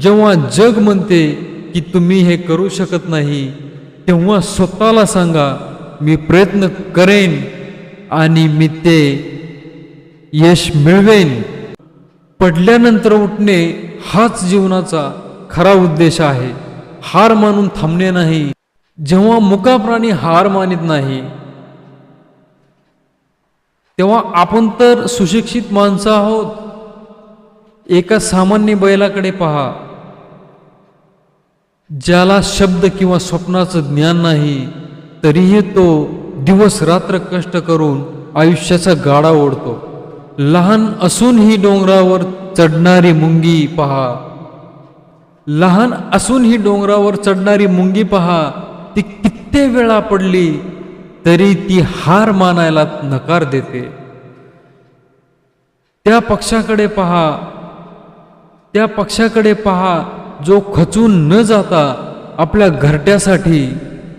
जेव्हा जग म्हणते की तुम्ही हे करू शकत नाही तेव्हा स्वतःला सांगा मी प्रयत्न करेन आणि मी ते यश मिळवेन. पडल्यानंतर उठणे हाच जीवनाचा खरा उद्देश आहे. हार मानून थांबणे नाही. जेव्हा मुका प्राणी हार मानित नाही तेव्हा आपण तर सुशिक्षित माणसं आहोत. एका सामान्य बैलाकडे पहा. ज्याला शब्द किंवा स्वप्नाचं ज्ञान नाही तरीही तो दिवस रात्र कष्ट करून आयुष्याचा गाडा ओढतो. लहान असूनही डोंगरावर चढणारी मुंगी पहा. लहान असूनही डोंगरावर चढणारी मुंगी पहा. ती कित्येक वेळा पडली तरी ती हार मानायला नकार देते. त्या पक्षाकडे पहा. त्या पक्षाकडे पहा. जो खचून न जाता आपल्या घरट्यासाठी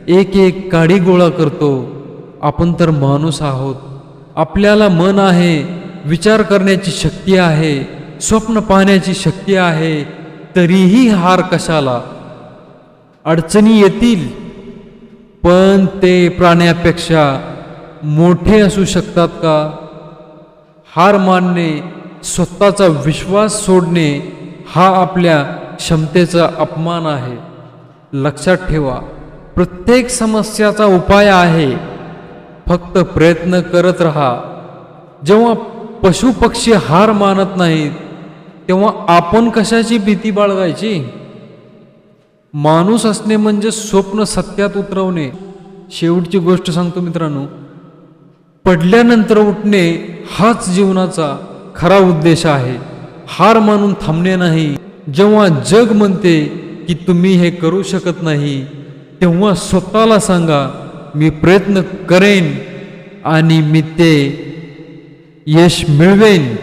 एक एक काडी गोळा करतो आपण तर माणूस आहोत. आपल्याला मन आहे विचार करण्याची शक्ती आहे स्वप्न पाहण्याची शक्ती आहे तरीही हार कशाला? अडचणी येतील पण ते प्राण्यापेक्षा मोठे असू शकतात का? हार मानणे स्वतःचा विश्वास सोडणे हा आपल्या क्षमतेचा अपमान आहे. लक्षात ठेवा प्रत्येक समस्याचा उपाय आहे. फक्त प्रयत्न करत राहा. जेव्हा पशुपक्षी हार मानत नाहीत तेव्हा आपण कशाची भीती बाळगायची? माणूस असणे म्हणजे स्वप्न सत्यात उतरवणे. शेवटची गोष्ट सांगतो मित्रांनो. पडल्यानंतर उठणे हाच जीवनाचा खरा उद्देश आहे. हार मानून थांबणे नाही. जेव्हा जग म्हणते की तुम्ही हे करू शकत नाही तेव्हा स्वतःला सांगा मी प्रयत्न करेन आणि मी ते यश मिळवेन.